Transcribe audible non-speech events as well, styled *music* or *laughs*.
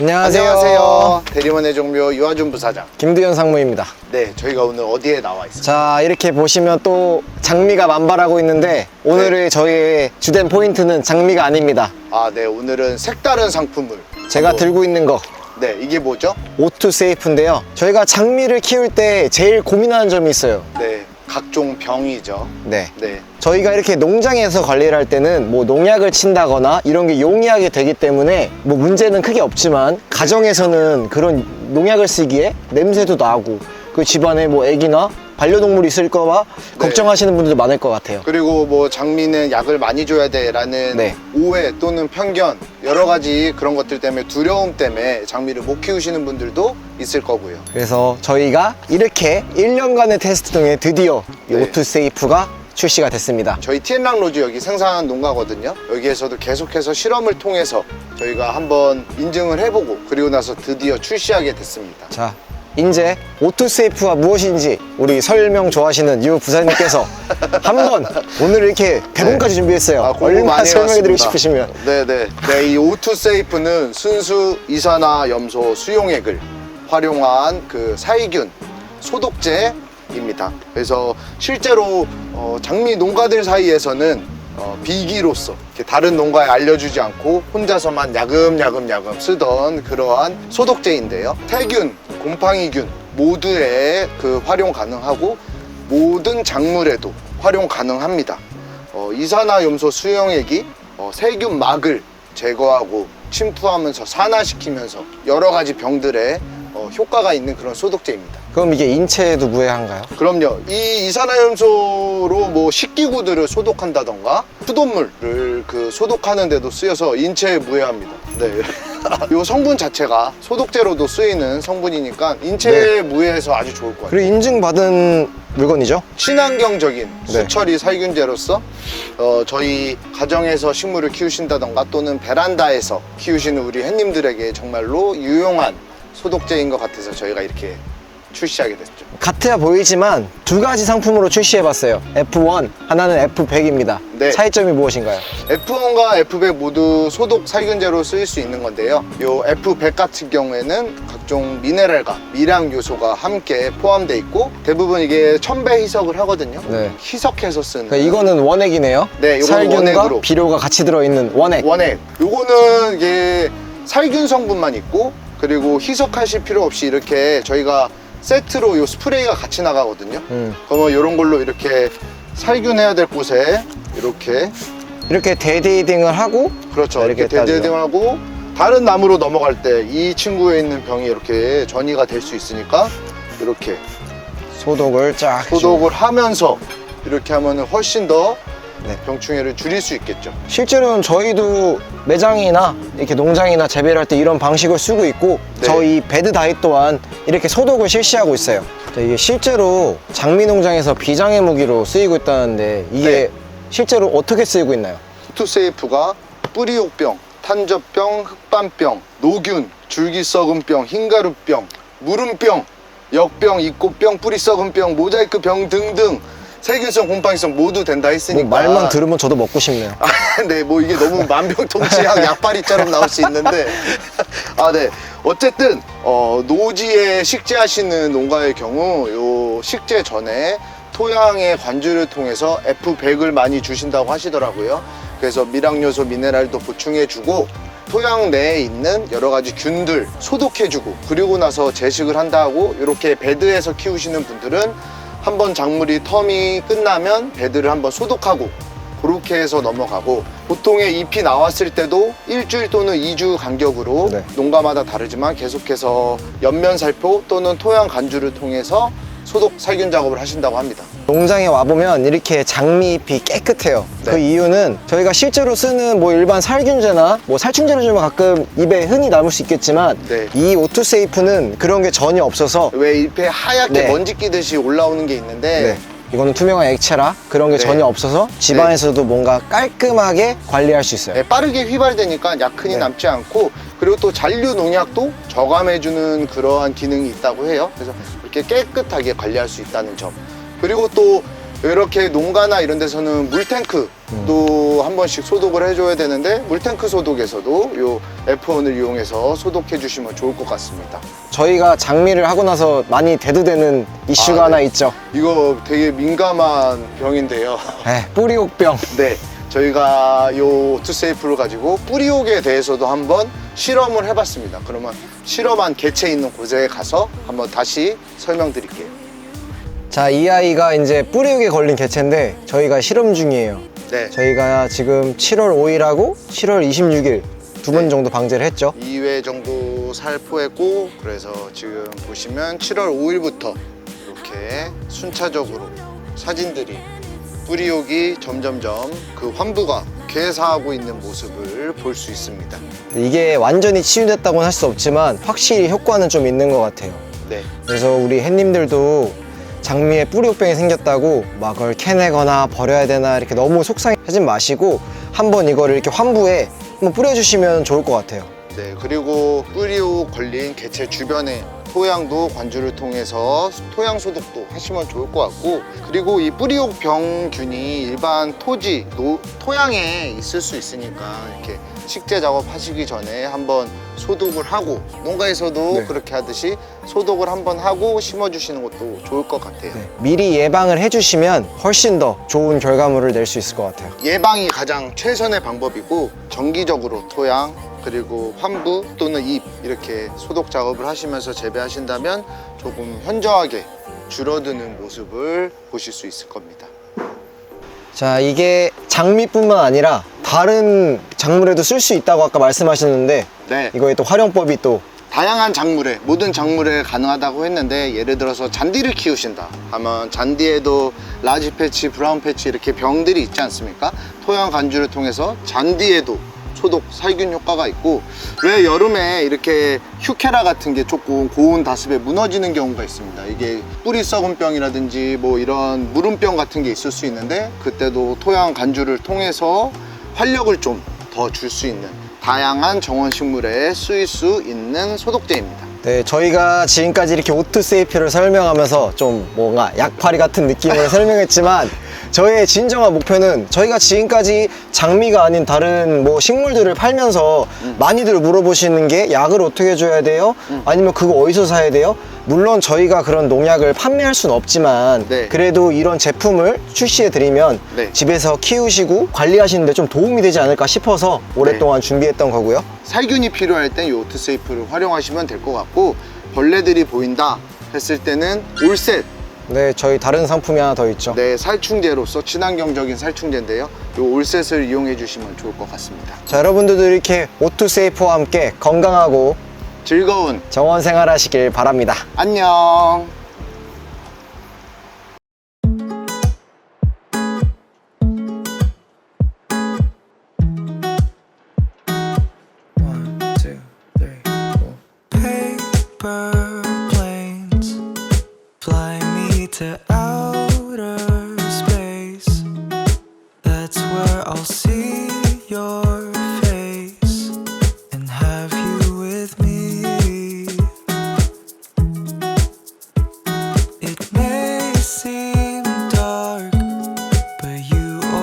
안녕하세요. 안녕하세요. 대리원의 종묘 유아준 부사장. 김두현 상무입니다. 네, 저희가 오늘 어디에 나와 있어요? 자, 이렇게 보시면 또 장미가 만발하고 있는데 오늘의 저희의 주된 포인트는 장미가 아닙니다. 아, 네, 오늘은 색다른 상품을 제가 한번- 들고 있는 거 네, 이게 뭐죠? 오투 세이프인데요. 저희가 장미를 키울 때 제일 고민하는 점이 있어요. 네, 각종 병이죠. 네. 네, 저희가 이렇게 농장에서 관리를 할 때는 뭐 농약을 친다거나 이런 게 용이하게 되기 때문에 뭐 문제는 크게 없지만 가정에서는 그런 농약을 쓰기에 냄새도 나고 그 집안에 뭐 애기나 반려동물이 있을 거와 네. 걱정하시는 분들도 많을 것 같아요. 그리고 뭐 장미는 약을 많이 줘야 돼라는 네. 오해 또는 편견 여러 가지 그런 것들 때문에 두려움 때문에 장미를 못 키우시는 분들도 있을 거고요. 그래서 저희가 이렇게 1년간의 테스트 중에 드디어 이 네. 오투 세이프가 출시가 됐습니다. 저희 티엔랑 로즈 여기 생산 농가거든요. 여기에서도 계속해서 실험을 통해서 저희가 한번 인증을 해보고 그리고 나서 드디어 출시하게 됐습니다. 자, 이제 오토세이프가 무엇인지 우리 설명 좋아하시는 유 부사님께서 *laughs* 한번 오늘 이렇게 대본까지 준비했어요. 아, 공부 얼마나 많이 설명해드리고 해왔습니다. 싶으시면. 네네. 네, 이 오투 세이프는 순수 이산화 염소 수용액을 활용한 그 살균 소독제입니다. 그래서 실제로 어, 장미 농가들 사이에서는 어, 비기로서 다른 농가에 알려주지 않고 혼자서만 야금야금 야금 쓰던 그러한 소독제인데요. 태균, 곰팡이균 모두에 그 활용 가능하고 모든 작물에도 활용 가능합니다. 어, 이산화염소 수용액이 어, 세균 막을 제거하고 침투하면서 산화시키면서 여러 가지 병들에 어, 효과가 있는 그런 소독제입니다. 그럼 이게 인체에도 무해한가요? 그럼요. 이 이산화염소로 뭐 식기구들을 소독한다던가 수돗물을 그 소독하는 데도 쓰여서 인체에 무해합니다. 네. *laughs* 이 성분 자체가 소독제로도 쓰이는 성분이니까 인체에 무해해서 아주 좋을 것 같아요. 그리고 인증받은 물건이죠? 친환경적인 네. 수처리 살균제로서 어, 저희 가정에서 식물을 키우신다던가 또는 베란다에서 키우시는 우리 햇님들에게 정말로 유용한 소독제인 것 같아서 저희가 이렇게 출시하게 됐죠. 같아 보이지만 두 가지 상품으로 출시해봤어요. F1, 하나는 F100입니다. 네. 차이점이 무엇인가요? F1과 F100 모두 소독 살균제로 쓰일 수 있는 건데요. 요 F100 같은 경우에는 각종 미네랄과 미량 요소가 함께 포함되어 있고 대부분 이게 첨배 희석을 하거든요. 네. 희석해서 쓰는 그러니까 이거는 원액이네요. 네, 이거는 살균과 원액으로. 비료가 같이 들어있는 원액. 원액. 요거는 이게 살균 성분만 있고 그리고 희석하실 필요 없이 이렇게 저희가 세트로 요 스프레이가 같이 나가거든요. 음. 그러면 이런 걸로 이렇게 살균해야 될 곳에 이렇게 이렇게 데디딩을 하고 그렇죠. 네, 이렇게 따주죠. 대대등하고 다른 나무로 넘어갈 때 이 친구에 있는 병이 이렇게 전이가 될 수 있으니까 이렇게 소독을 쫙 해주고. 소독을 하면서 이렇게 하면은 훨씬 더 네. 병충해를 줄일 수 있겠죠. 실제로는 저희도 매장이나 이렇게 농장이나 재배를 할 때 이런 방식을 쓰고 있고 네. 저희 베드 다이 또한 이렇게 소독을 실시하고 있어요. 네, 이게 실제로 장미 농장에서 비장의 무기로 쓰이고 있다는데 이게 네. 실제로 어떻게 쓰이고 있나요? 투세이프가 뿌리옥병, 탄저병, 흑반병, 노균, 줄기썩은병, 흰가루병, 무름병, 역병, 입꽃병, 뿌리썩은병, 모자이크병 등등 세균성, 곰팡이성 모두 된다 뭐 했으니까 말만 들으면 저도 먹고 싶네요. 아, 네, 뭐 이게 너무 만병통치약 *laughs* 약발이처럼 나올 수 있는데, 아, 네. 어쨌든 어, 노지에 식재하시는 농가의 경우 요 식재 전에 토양의 관주를 통해서 F100을 많이 주신다고 하시더라고요. 그래서 미량요소, 미네랄도 보충해주고 토양 내에 있는 여러 가지 균들 소독해주고 그리고 나서 제식을 한다고 이렇게 베드에서 키우시는 분들은 한 번 작물이 텀이 끝나면 베드를 한번 소독하고 그렇게 해서 넘어가고 보통의 잎이 나왔을 때도 일주일 또는 2주 간격으로 네. 농가마다 다르지만 계속해서 옆면 살포 또는 토양 간주를 통해서 소독 살균 작업을 하신다고 합니다. 농장에 와보면 이렇게 장미잎이 깨끗해요. 네. 그 이유는 저희가 실제로 쓰는 뭐 일반 살균제나 뭐 살충제를 주면 가끔 입에 흔히 남을 수 있겠지만 네. 이 오투세이프는 그런 게 전혀 없어서 왜 잎에 하얗게 네. 먼지 끼듯이 올라오는 게 있는데 네. 이거는 투명한 액체라 그런 게 네. 전혀 없어서 집안에서도 뭔가 깔끔하게 관리할 수 있어요. 네, 빠르게 휘발되니까 약 흔히 네. 남지 않고 그리고 또 잔류 농약도 저감해주는 그러한 기능이 있다고 해요. 그래서 이렇게 깨끗하게 관리할 수 있다는 점. 그리고 또 이렇게 농가나 이런 데서는 물탱크도 한 번씩 소독을 해줘야 되는데 물탱크 소독에서도 요 F1을 이용해서 소독해 주시면 좋을 것 같습니다. 저희가 장미를 하고 나서 많이 대두되는 이슈가 아, 하나 네. 있죠. 이거 되게 민감한 병인데요. 네, 뿌리옥병. 네, 저희가 요 투세이프를 가지고 뿌리옥에 대해서도 한번 실험을 해봤습니다. 그러면 실험한 개체 있는 곳에 가서 한번 다시 설명드릴게요. 자, 이 아이가 이제 뿌리옥에 걸린 개체인데 저희가 실험 중이에요. 네, 저희가 지금 7월 5일하고 7월 26일 두 번 네. 정도 방제를 했죠. 2회 정도 살포했고 그래서 지금 보시면 7월 5일부터 이렇게 순차적으로 사진들이 뿌리옥이 점점점 그 환부가 괴사하고 있는 모습을 볼 수 있습니다. 이게 완전히 치유됐다고는 할 수 없지만 확실히 효과는 좀 있는 것 같아요. 네, 그래서 우리 햇님들도 장미에 뿌리옥병이 생겼다고 막 그걸 캐내거나 버려야 되나 이렇게 너무 속상해하지 마시고 한번 이거를 이렇게 환부에 한번 뿌려주시면 좋을 것 같아요. 네 그리고 뿌리옥 걸린 개체 주변에 토양도 관주를 통해서 토양 소독도 하시면 좋을 것 같고 그리고 이 뿌리옥 병균이 일반 토지 노, 토양에 있을 수 있으니까 이렇게 식재 작업 하시기 전에 한번 소독을 하고 농가에서도 네. 그렇게 하듯이 소독을 한번 하고 심어주시는 것도 좋을 것 같아요. 네, 미리 예방을 해주시면 훨씬 더 좋은 결과물을 낼 수 있을 것 같아요. 예방이 가장 최선의 방법이고 정기적으로 토양 그리고 환부 또는 잎 이렇게 소독 작업을 하시면서 재배하신다면 조금 현저하게 줄어드는 모습을 보실 수 있을 겁니다. 자, 이게 장미뿐만 아니라 다른 작물에도 쓸 수 있다고 아까 말씀하셨는데 네, 이거의 또 활용법이 또 다양한 작물에 모든 작물에 가능하다고 했는데 예를 들어서 잔디를 키우신다 하면 잔디에도 라지 패치, 브라운 패치 이렇게 병들이 있지 않습니까? 토양 간주를 통해서 잔디에도 소독 살균 효과가 있고 왜 여름에 이렇게 휴케라 같은 게 조금 고온 다습에 무너지는 경우가 있습니다. 이게 뿌리 썩은 병이라든지 뭐 이런 무름병 같은 게 있을 수 있는데 그때도 토양 간주를 통해서 활력을 좀 더 줄 수 있는 다양한 정원 식물에 쓰일 수 있는 소독제입니다. 네, 저희가 지금까지 이렇게 오투 세이프를 설명하면서 좀 뭔가 약파리 같은 느낌을 설명했지만 저의 진정한 목표는 저희가 지금까지 장미가 아닌 다른 뭐 식물들을 팔면서 많이들 물어보시는 게 약을 어떻게 줘야 돼요? 아니면 그거 어디서 사야 돼요? 물론 저희가 그런 농약을 판매할 수는 없지만 네. 그래도 이런 제품을 출시해 드리면 네. 집에서 키우시고 관리하시는데 좀 도움이 되지 않을까 싶어서 오랫동안 준비했던 거고요. 살균이 필요할 땐 요트 세이프를 활용하시면 될 것 같고 벌레들이 보인다 했을 때는 올셋 네, 저희 다른 상품이 하나 더 있죠. 네, 살충제로서 친환경적인 살충제인데요. 요 올셋을 이용해 주시면 좋을 것 같습니다. 자, 여러분들도 이렇게 오투 세이프와 함께 건강하고 즐거운 정원 생활하시길 바랍니다. 안녕.